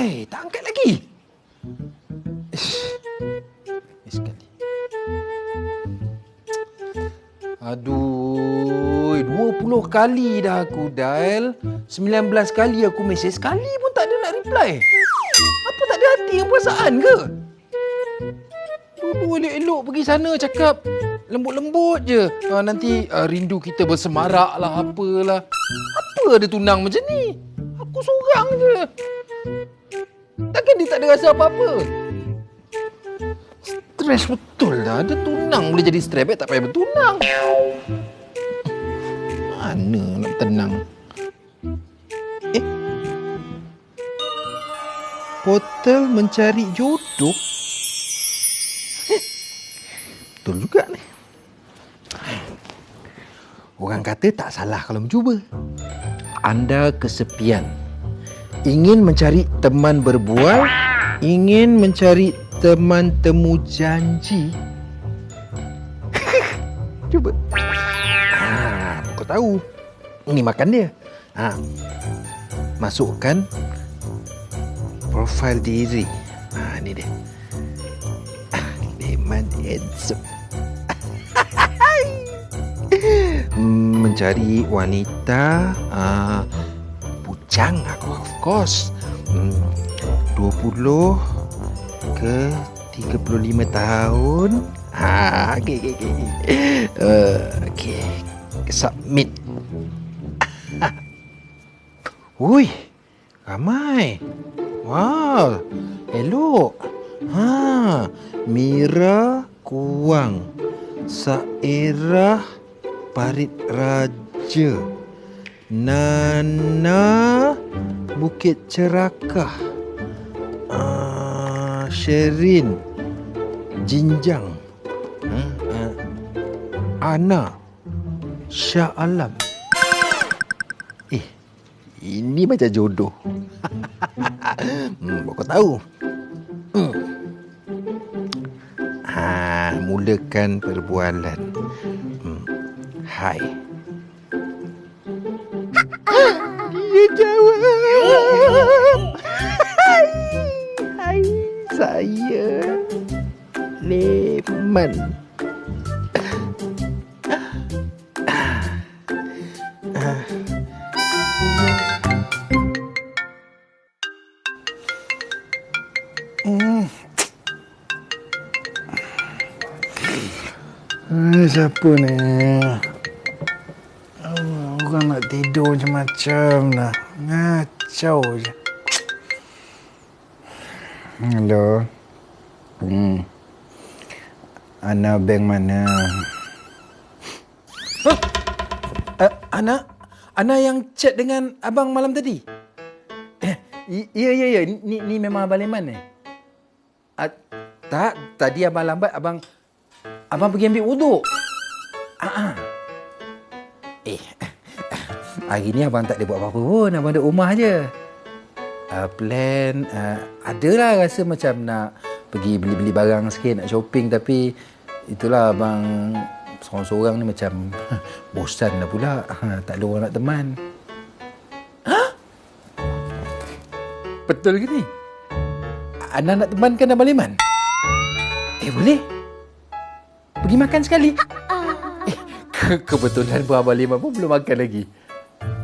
Hai, tak angkat lagi. Ish. Sekali. Aduh, 20 kali dah aku dial. 19 kali aku mesej. Sekali pun tak ada nak reply. Apa tak ada hati yang perasaan ke? Dulu elok-elok pergi sana cakap lembut-lembut je. Ha, nanti uh, rindu kita bersemarak lah apalah. Apa ada tunang macam ni? Aku seorang je. Takkan dia tak ada rasa apa-apa? Stres betul dah. Ada tunang boleh jadi stres. Baik tak payah bertunang. Mana nak tenang? Eh? Portal mencari jodoh? Eh, Betul juga ni. Orang kata tak salah kalau mencuba. Anda kesepian. Ingin mencari teman berbual, ingin mencari teman temu janji. Cuba. Ha, kau tahu. Ini makan dia. Ha. Masukkan profil diri. Ha, ni dia. Lemon handsome. Mencari wanita uh, bujang aku course hmm, 20 ke 35 tahun ha okey okey okey uh, okey submit Ui, ramai. Wow, elok. Ha, Mira Kuang. Sairah Parit Raja. Nana Bukit Cerakah. Uh, Sherin Jinjang. Ha, uh, Ana Shah Alam. Eh, ini macam jodoh. hmm, kau tahu. Hmm. Ha, mulakan perbualan. Hmm. Hai. Lemon. Ini siapa ni? Oh, orang nak tidur macam-macam dah. Ngacau je. Hello. Ana bank mana? Uh, Ana, Ana yang chat dengan abang malam tadi. Eh, ya ya ya, ni ni memang abang Leman eh. Uh, tak, tadi abang lambat abang abang pergi ambil uduk. Ah. Eh, hari ni abang tak ada buat apa-apa pun, abang duduk rumah je. Uh, plan uh, adalah rasa macam nak pergi beli-beli barang sikit, nak shopping tapi itulah abang seorang-seorang ni macam bosan dah pula. Ha, tak ada orang nak teman. Ha? Betul ke ni? Anda nak temankan Abang Leman? Eh, boleh? Pergi makan sekali? Eh, ke- kebetulan pun Abang Leman pun belum makan lagi.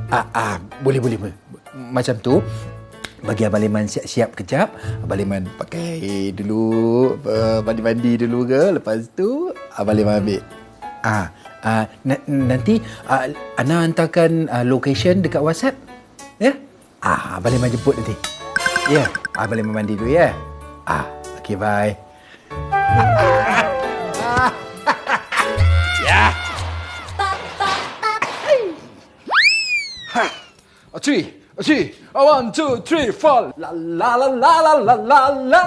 Ah, ah, boleh, boleh, boleh. Macam tu, bagi Abang Leman siap-siap kejap. Abang Leman pakai dulu, uh, mandi-mandi dulu ke. Lepas tu, Abang Leman ambil. Ah, ah na- nanti ah, Ana hantarkan ah, location dekat WhatsApp. Ya? Ah, Abang Leman jemput nanti. Ya, yeah. Abang Leman mandi dulu ya. Ah, okay, bye. ya. A three, a one, two, three, four. La la la la la la la la.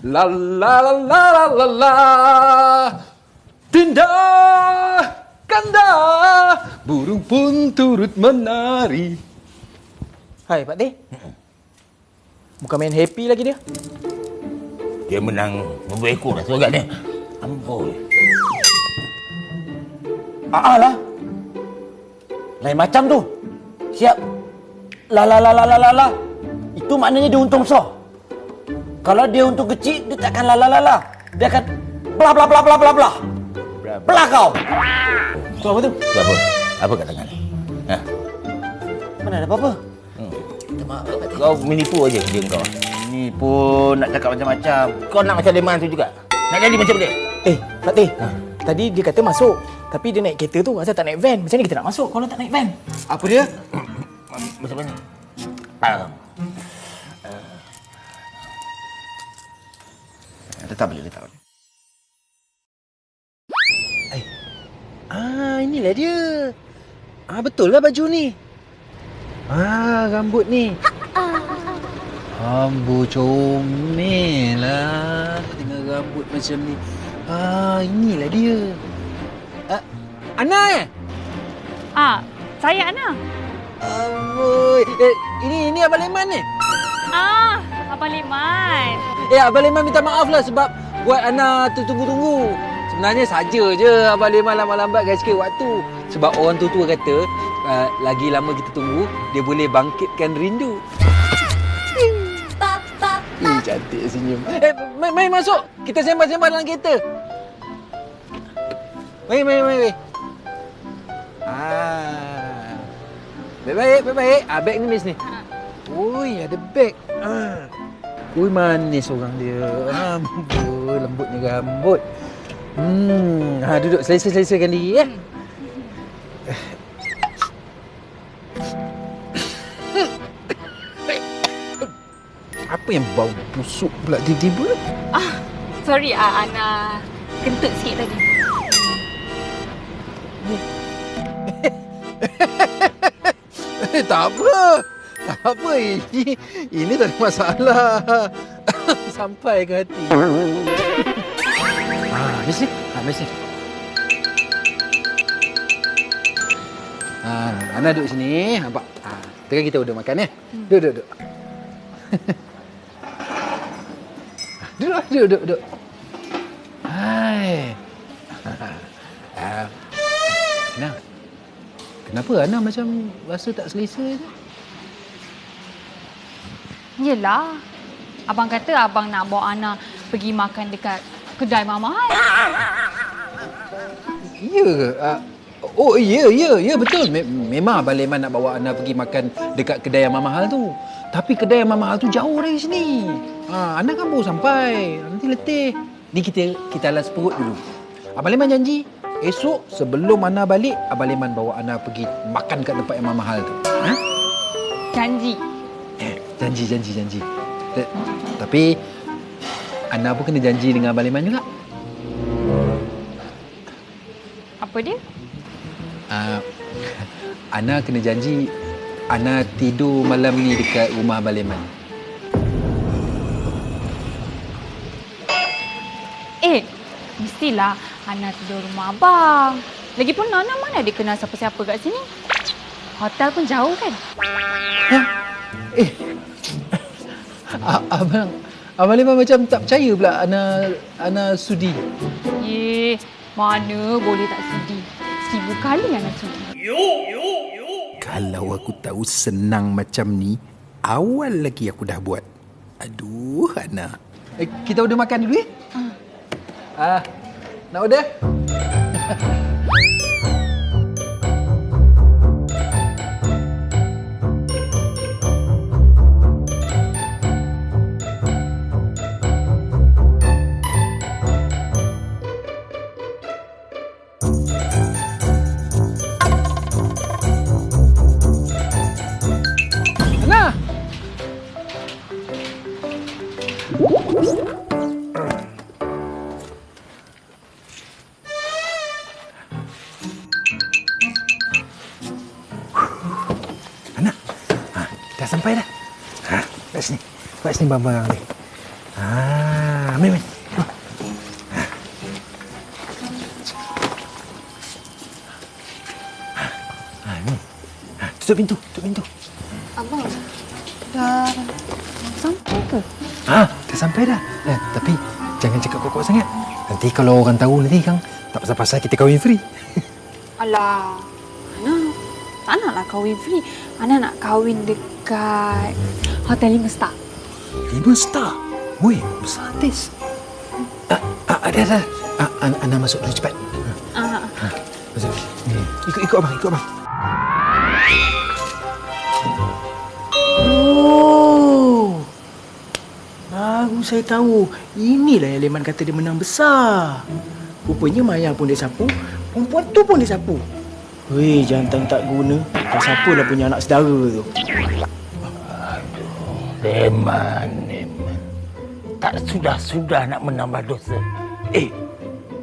La la la la la la la. Dinda, kanda, burung pun turut menari. Hai, Pak Teh. Bukan main happy lagi dia. Dia menang beberapa ekor dah agak ni. Amboi. Ah lah. Lain macam tu. Siap. La la la la la la la. Itu maknanya dia untung besar. Kalau dia untung kecil, dia takkan la la la la. Dia akan bla bla bla bla bla bla. Bla kau. Tu apa tu? Apa? Apa kat tangan ni? Ha? Mana ada apa-apa? Kau menipu aja kerja kau. Ni pun nak cakap macam-macam. Kau nak macam Leman tu juga. Nak jadi macam dia. Eh, Fatih. Tadi dia kata masuk. Tapi dia naik kereta tu asal tak naik van. Macam ni kita nak masuk kalau tak naik van? Apa dia? Macam mana? Ah. Letak balik, letak balik. Ah, inilah dia. Ah, betul lah baju ni. Ah, rambut ni. Ambo comel lah dengan rambut macam ni. Ah, inilah dia. Ah, Ana eh? Ah, saya Ana. Amboi. Eh, ini ini Abang Leman ni. Ah, Abang Liman. Eh, Abang Leman minta maaf lah sebab buat Ana tertunggu-tunggu. Sebenarnya saja je Abang Leman lambat-lambatkan sikit waktu. Sebab orang tua-tua kata, uh, lagi lama kita tunggu, dia boleh bangkitkan rindu. Eh, cantik senyum. Eh, mari, mari masuk. Kita sembang-sembang dalam kereta. Mari, mari, mari. mari. Ah. Baik-baik, baik-baik. Ah, beg ni miss ni. Ui, ada beg. Ah. Ui, manis orang dia. Amboi, lembutnya rambut. Hmm, ha, duduk selesa-selesakan diri ya. Apa yang bau busuk pula tiba-tiba? Ah, sorry ah, Ana kentut sikit tadi. Eh, tak apa. Tak apa. Ini, ini tak ada masalah. Sampai ke hati. Ah, mesti. Ah, mesti. Ah, Ana duduk sini. Nampak? Ah, sekarang kita order makan ya. Duduk, duduk, duduk. Ah, duduk, duduk, duduk, Kenapa Ana macam rasa tak selesa je? Yelah. Abang kata abang nak bawa Ana pergi makan dekat kedai mahal. Ya? Uh, oh, ya, ya, ya betul. Me- memang Abang Leman nak bawa Ana pergi makan dekat kedai yang mahal tu. Tapi kedai yang mahal tu jauh dari sini. Ha, Ana kan baru sampai. Nanti letih. Ni kita kita alas perut dulu. Abang Leman janji, esok sebelum Ana balik, Abang Leman bawa Ana pergi makan kat tempat yang mahal tu. Ha? Janji. Eh, janji, janji, janji. Eh, tapi Ana pun kena janji dengan Abang Leman juga. Apa dia? Uh, Ana kena janji Ana tidur malam ni dekat rumah Abang Leman. Eh, mestilah Ana tidur rumah abang. Lagipun Nana mana dia kenal siapa-siapa kat sini? Hotel pun jauh kan? Eh, A- abang Abang Leman macam tak percaya pula Ana Ana sudi. Ye, mana boleh tak sudi? Seribu kali Ana sudi. Kalau aku tahu senang macam ni, awal lagi aku dah buat. Aduh, Ana. Eh, kita order makan dulu eh? Ah, nak order? Sini barang-barang ni. Ha, ambil, ambil. Ha. Ha, ni. Ha, tutup pintu, tutup pintu. Abang, dah sampai ke? Ha, dah sampai dah. Eh, tapi jangan cakap kuat-kuat sangat. Nanti kalau orang tahu nanti kan tak pasal-pasal kita kahwin free. Alah, Ana tak naklah kahwin free. Ana nak kahwin dekat Hotel 5 star. Lima star. Woi, besar artis. Ah, ah, ada, ada. Ah, Ana, Ana masuk dulu cepat. Ah, Masuk. Ni, Ikut, ikut abang, ikut abang. Oh. Baru saya tahu. Inilah yang Leman kata dia menang besar. Rupanya Maya pun dia sapu, perempuan tu pun dia sapu. Weh, jantan tak guna. Tak siapa lah punya anak saudara tu. Leman, Leman. Tak sudah-sudah nak menambah dosa. Eh,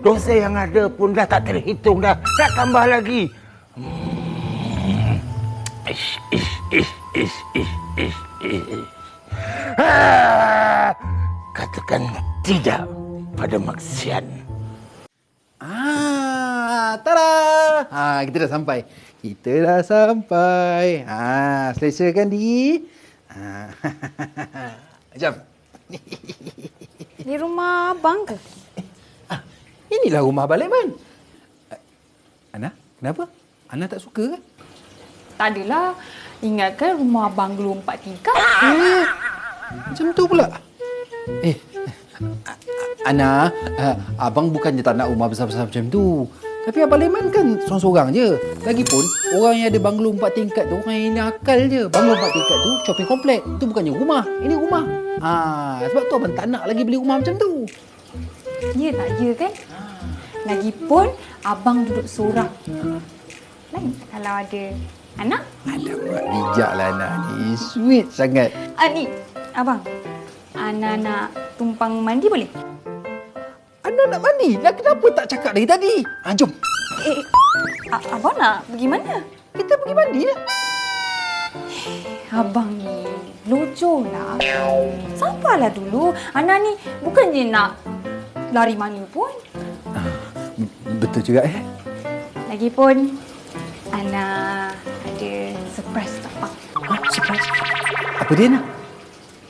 dosa yang ada pun dah tak terhitung dah. Tak tambah lagi. Hmm. Ish, ish, ish, ish, ish, ish, ish. Ah, katakan tidak pada maksiat. Ah, tada! Ah, kita dah sampai. Kita dah sampai. Ah, selesa kan di? Jom. Ni rumah abang ke? Ah, inilah rumah Abang Leman. Ah, Ana, kenapa? Ana tak suka ke? Tak adalah. Ingatkan rumah abang dulu empat tingkat. Eh, macam tu pula. Eh, Ana, uh, abang bukannya tak nak rumah besar-besar macam tu. Tapi Abang Leman kan seorang-seorang je. Lagipun, orang yang ada banglo empat tingkat tu, orang yang ini akal je. Banglo empat tingkat tu, shopping komplek. Itu bukannya rumah. Ini rumah. Ah, sebab tu abang tak nak lagi beli rumah macam tu. Ya tak ya kan? Lagipun abang duduk seorang. Lain kalau ada anak? Alamak, bijak lah Ana ni. Sweet sangat. Ah ni, abang. Ana nak tumpang mandi boleh? Ana nak mandi. Lah kenapa tak cakap dari tadi? Ah, jom. Eh, a- abang nak pergi mana? Kita pergi mandi lah. Abang ni lojo lah. Sabarlah dulu. Ana ni bukannya nak lari mana pun. Betul juga eh. Lagipun, Ana ada surprise untuk abang. Ah, surprise. Apa dia nak?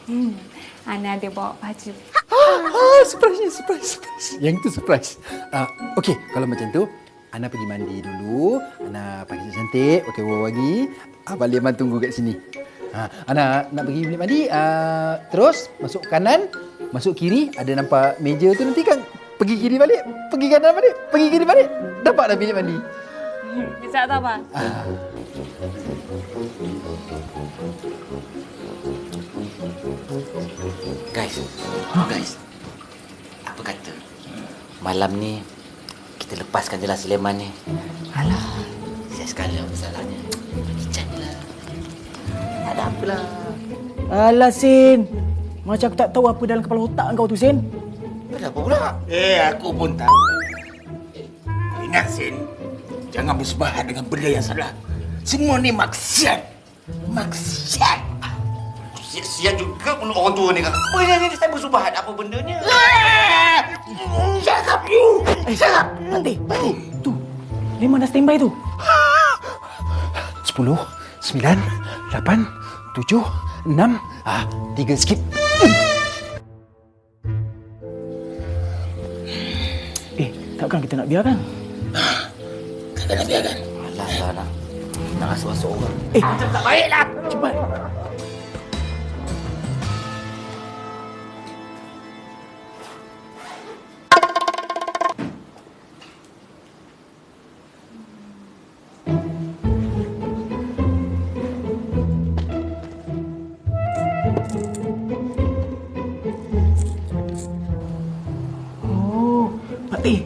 Hmm, Ana ada bawa baju. Ah, surprise, surprise, surprise. Yang tu surprise. Ah, okey, kalau macam tu, Ana pergi mandi dulu. Ana pakai cantik, pakai wangi. Abang Leman tunggu kat sini. Ha, Ana nak pergi bilik mandi. Ah, terus masuk kanan, masuk kiri. Ada nampak meja tu nanti kan pergi kiri balik, pergi kanan balik, pergi kiri balik. Dapat dah bilik mandi. Bisa tak abang? Guys, guys. Apa kata? Malam ni kita lepaskan je lah si Leman ni. Alah, saya sekali apa salahnya. Bincang je lah. Tak ada apalah. Alah, Sin. Macam aku tak tahu apa dalam kepala otak kau tu, Sin. Ada apa pula? Eh, aku pun tahu. Ingat, Sin? Jangan bersebahat dengan benda yang salah. Semua ni maksiat. Maksiat. Siap juga pun orang tua ni. Apa yang ni saya bersubahat apa bendanya? Cakap you! Eh, Cakap! Nanti, nanti. Tu. Leman dah standby tu. Sepuluh, sembilan, lapan, tujuh, enam, ah, tiga skip. Eh, takkan kita nak biarkan? Takkan nak biarkan. Alah, alah, nak. Nak rasa-rasa orang. Eh, macam tak baiklah. Cepat. Oh, Teh.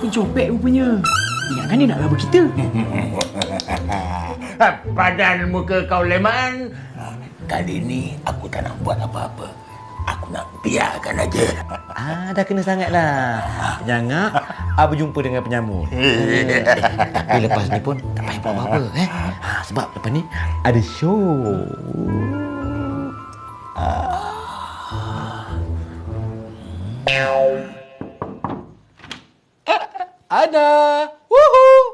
Pencopet rupanya. Ingatkan dia nak rabut kita. Padan muka kau leman. Kali ni aku tak nak buat apa-apa. Aku nak biarkan aja. Ah, dah kena sangat lah. Jangan ah, berjumpa dengan penyamun. eh, tapi lepas ni pun tak payah buat apa-apa. Eh? Ha, sebab lepas ni ada show. Ada. Woohoo.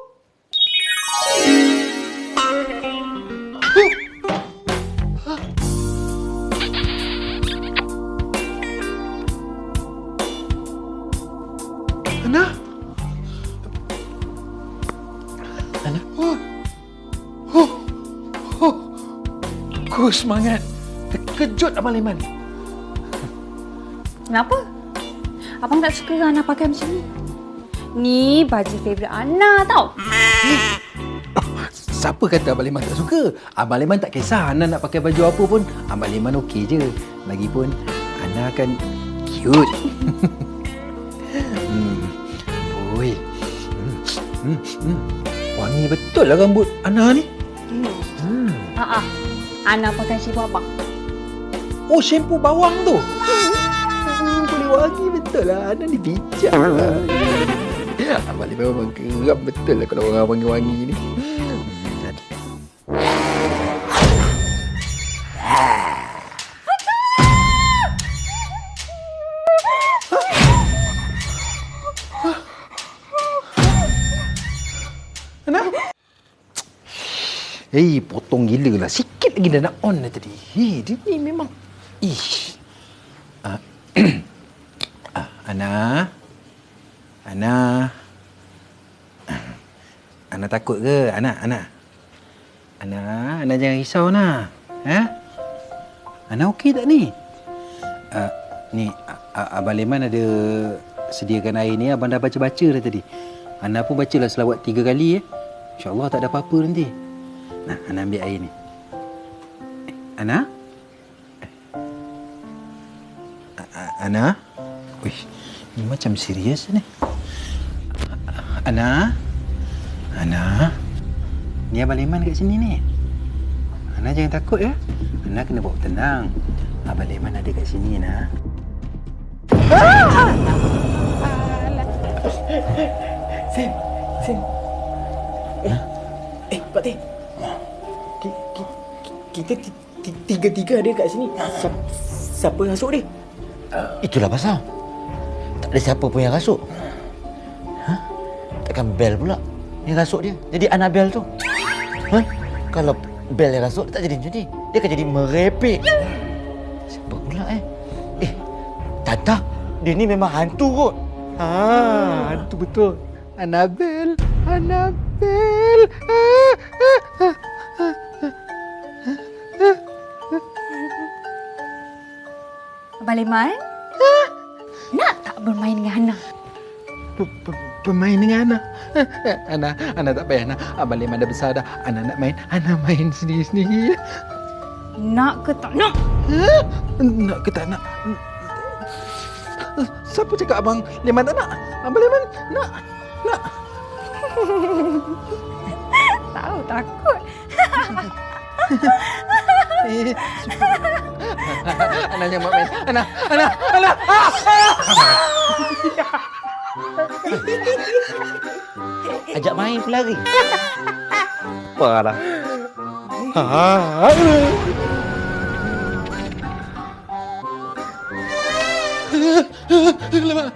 Ku semangat. terkejut Abang Leman. Kenapa? Abang tak suka Ana pakai macam ni? Ni baju favourite Ana tau. Siapa kata Abang Leman tak suka? Abang Leman tak kisah Ana nak pakai baju apa pun. Abang Leman okey je. Lagipun, Ana kan cute. hmm. Oi. Hmm. Hmm. Hmm. Wangi betul lah rambut Ana ni. Ha ah. Ana pakai shampoo abang. Oh, shampoo bawang tu. Hmm, boleh wangi betul lah. Ana ni bijak. Abang Leman memang geram betul lah kalau orang wangi-wangi ni. Lagi dah nak on dah tadi. Hei, dia ni memang... Ish. Ah, ah, Ana. Ana. Ana takut ke? Ana, Ana. Ana, Ana jangan risau nak. Ha? Ana okey tak ni? Uh, ni, Abang Leman ada sediakan air ni. Abang dah baca-baca dah tadi. Ana pun bacalah selawat tiga kali. Eh. InsyaAllah tak ada apa-apa nanti. Nah, Ana ambil air ni. Eh, Ana? Wih, ni macam serius ni. Ana? Ana? Ni Abang Leman kat sini ni. Ana jangan takut ya. Ana kena bawa tenang. Abang Leman ada kat sini, Ana. Sam, Sam. Eh, eh Pak ki- Kita ti- ti- tiga-tiga ada kat sini. Siapa, siapa yang masuk dia? Itulah pasal. Tak ada siapa pun yang rasuk. Ha? Takkan Bel pula yang rasuk dia. Jadi Annabel tu. Ha? Kalau Bel yang rasuk, dia tak jadi macam ni. Dia akan jadi merepek. Siapa pula eh? Eh, Tata, dia ni memang hantu kot. Ha, hantu betul. Annabel, Annabel. Ah, ah, ah. Abang Leman? Nak tak bermain dengan Ana? Pemain dengan Ana. Ana, Ana tak payah Ana. Abang Leman dah besar dah. Ana nak main, Ana main sendiri-sendiri. Nak ke tak nak? Ha? Nak ke tak nak? Siapa cakap Abang Leman tak nak? Abang Leman nak. Nak. Tahu takut. Eh, Ana jangan main. Ana, Ana, Ana. Ajak main pun lari. Parah. Alamak.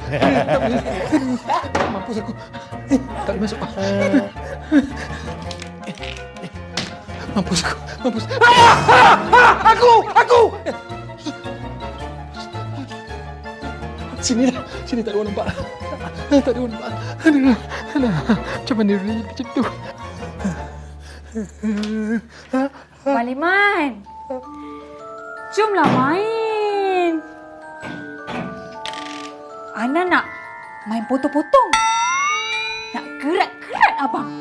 Mampus aku. Eh, Tak boleh masuk. Mampus aku. Mampus. Ah! Ah! Aku! Aku! Sini dah. Sini tak ada orang nampak. Tak ada orang nampak. Macam mana dia macam tu? Abang Leman. Jomlah main. Ana nak main potong-potong. Nak abang. Abang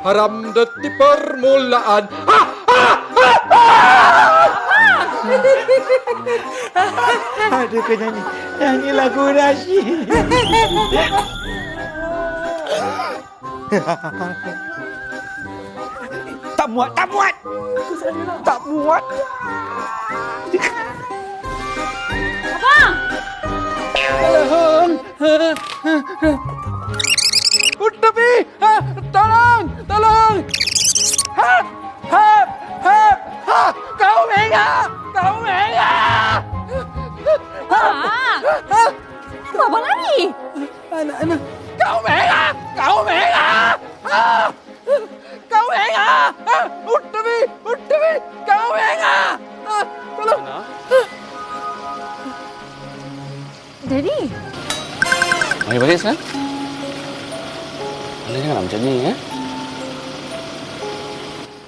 Haram detik permulaan. Ha! Ada ke nyanyi? Nyanyi lagu nasyid. tak muat, tak muat. Tak muat. Abang! Ha, tolong, Tao lương Hết Hết Hết Cậu miệng à Cậu miệng à Hả Bapak lari anh anh Cậu miệng à Cậu miệng à Cậu miệng à Uttami Uttami Cậu miệng à Tao lương Daddy. Bà balik sekarang anh jangan làm ni gì eh?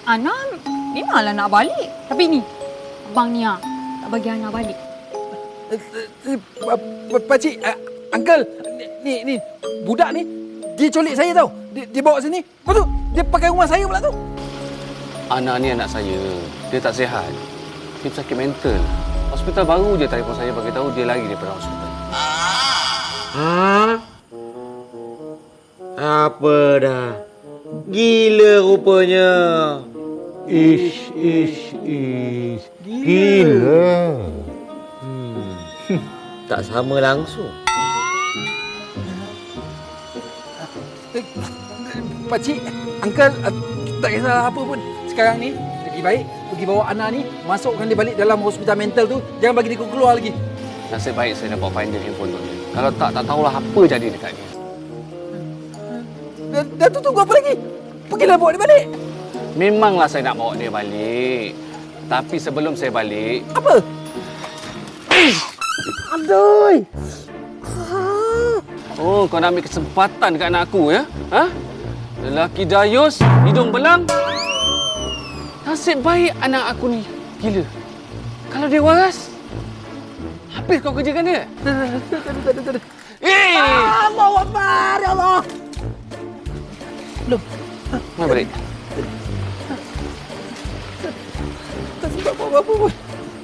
Ana memanglah nak balik. Tapi ni, Abang Nia tak bagi Ana balik. Eh, eh, pa- Pakcik, uncle, ni, ni, ni, budak ni, dia colik saya tau. Dia, dia bawa sini. Lepas tu, dia pakai rumah saya pula tu. Anak ni anak saya. Dia tak sihat. Dia sakit mental. Hospital baru je telefon saya bagi tahu dia lari daripada hospital. Ha? Apa dah? Gila rupanya. Ish, ish, ish. Gila. Hmm. tak sama langsung. Eh, Pakcik, uncle, uh, tak kisah apa pun. Sekarang ni, lebih baik pergi bawa Ana ni, masukkan dia balik dalam hospital mental tu. Jangan bagi dia keluar lagi. Nasib baik saya dapat find dia handphone tu dia. Kalau tak, tak tahulah apa jadi dekat dia. Dah tu tunggu apa lagi? Pergilah bawa dia balik. Memanglah saya nak bawa dia balik. Tapi sebelum saya balik, Apa? Aduh. Oh, kau nak ambil kesempatan dekat anak aku ya? Ha? Lelaki dayus, hidung belang. Nasib baik anak aku ni gila. Kalau dia waras, habis kau kerjakan dia. Eh! Allah Akbar, ya Allah. Mari balik. Tak sempat buat apa-apa pun.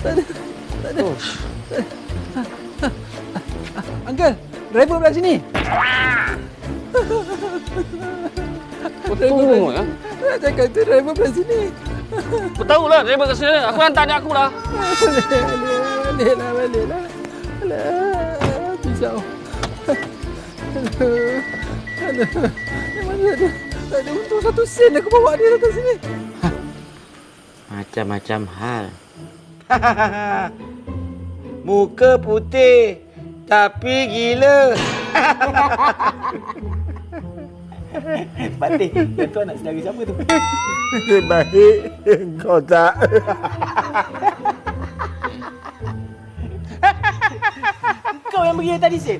Tak ada. Tak ada. Uncle, driver belah sini. Betul ya. Nak cakap tu driver belah sini. Betul lah, saya kat sini. Aku hantar anak aku lah. Balik lah, balik lah. Alah, pisau. Aduh. Aduh. Yang mana ada, tak ada untung satu sen aku bawa dia datang sini. Macam-macam hal. Muka putih tapi gila. Patih, yang tu anak saudara siapa tu? Baik, kau tak. Kau yang pergi tadi, Sid.